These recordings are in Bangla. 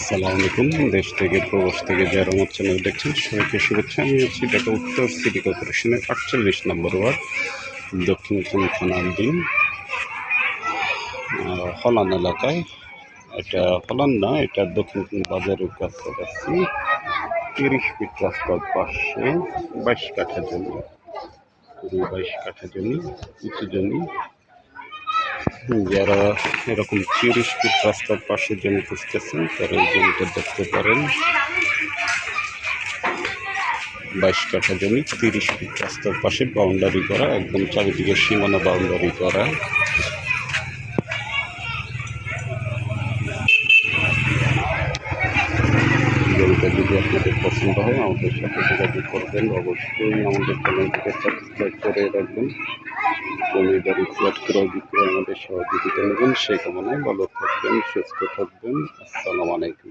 সালাম আলাইকুম দেশ থেকে প্রবাস থেকে যারা আমার চ্যানেল দেখছেন সবাইকে শুভেচ্ছা। আমি হচ্ছি ঢাকা উত্তর সিটি কর্পোরেশনের আটচল্লিশ নম্বর ওয়ার্ড দক্ষিণখান থানাধীন আহ, হলান এলাকায় এটা হলান না এটা দক্ষিণখান বাজারের কাছাকাছি তিরিশ ফিট রাস্তার পাশে বাইশ কাঠা জমি। পুরো বাইশ কাঠা জমি, উঁচু জমি। যারা এরকম ফিট রাস্তার পাশে জমি খুঁজতেছেন, তারা এই জমিটা দেখতে পারেন। বাইশ কাঠা জমি, তিরিশ ফিট রাস্তার পাশে বাউন্ডারি করা, একদম চারিদিকে সীমানা বাউন্ডারি করা। পছন্দ হয়, আমাদের সাথে যোগাযোগ করবেন। অবশ্যই আমাদের চ্যানেলটিকে সাবস্ক্রাইব করে রাখবেন। জমিদারি ফ্ল্যাট ক্রয় বিক্রয় আমাদের সহযোগিতা নেবেন। সেই কামনায় ভালো থাকবেন, সুস্থ থাকবেন। আসসালামু আলাইকুম।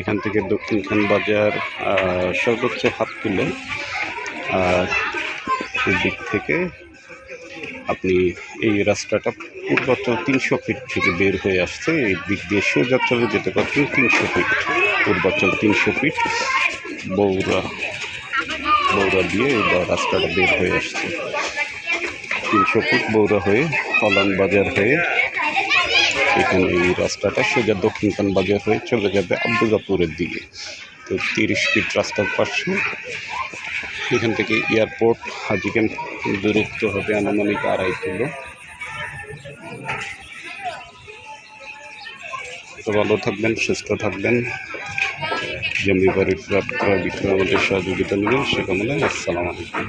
এখান থেকে দক্ষিণখান বাজার সর্বোচ্চ হাফ কিলো আর দিক থেকে আপনি এই রাস্তাটা পূর্বাচল তিনশো ফিট থেকে বের হয়ে আসছে। এই দিক দিয়ে সোজা চলে যেতে পারছেন তিনশো ফিট। পূর্বাচল তিনশো ফিট। বৌরা বৌরা দিয়ে এই রাস্তাটা বের হয়ে আসছে। তিনশো ফিট বৌরা হয়ে কলান বাজার হয়ে এখানে এই রাস্তাটা সোজা দক্ষিণখান বাজার হয়ে চলে যাবে আব্দুজাপুরের দিকে। তো তিরিশ ফিট রাস্তার পাশে এখান থেকে এয়ারপোর্ট হাজিকেন দূরত্ব হবে আনুমানিক আড়াই কিলো। তো ভালো থাকবেন, সুস্থ থাকবেন। জমি বাড়ি প্রাপ্ত ক্রয় বিক্রয় আমাদের সহযোগিতা নেবেন সে কামনায় আসসালামু আলাইকুম।